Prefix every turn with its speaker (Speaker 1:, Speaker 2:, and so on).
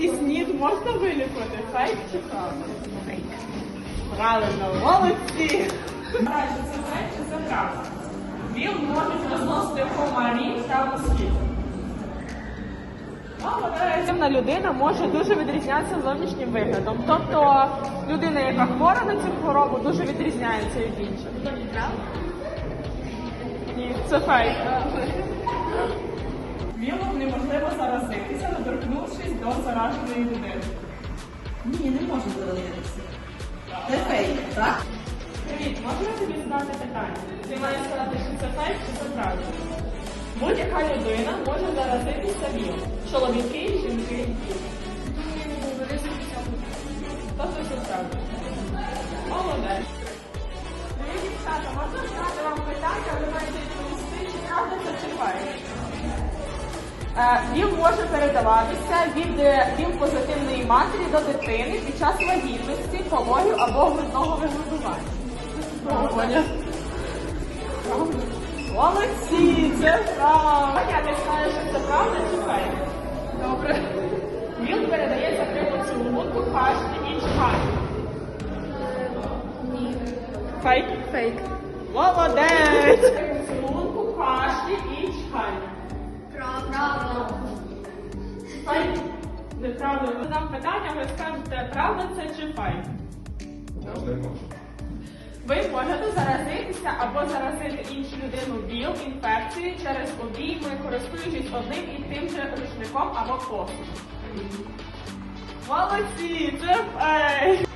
Speaker 1: І снід можна вилікувати? Фейк чи правда? Правильно, молодці. Наразі це фейк чи це правда? Він може розносити комарі та москіт. Темна людина може дуже відрізнятися зовнішнім виглядом. Тобто людина, яка хвора на цю хворобу, дуже відрізняється від інших. Ні, це фейк. До зараженої людини.
Speaker 2: Ні, не можу заразитися. Це фейк, так?
Speaker 1: Привіт, можна тобі задати питання? Ти маєш сказати, що це фейк чи це правда? Будь-яка людина може заразитися вілом. Чоловіки, жінки діти. Він може передаватися від е, матері до дитини під час вагітності, пологів або грудного вигодування. Молодці, це правда. Я не знаю, що це правда чи фейк. Добре. Віл передається при поцілунку, кашлі і чханні. Ні. Фейк? Фейк. Молодець. При поцілунку, кашлі Неправда. Ви задам питання, ви скажете, правда це чи фейк? Ви можете заразитися або заразити іншу людину ВІЛ, інфекцією через обійми, користуючись одним і тим же рушником або посудом. Молодці, це фейк.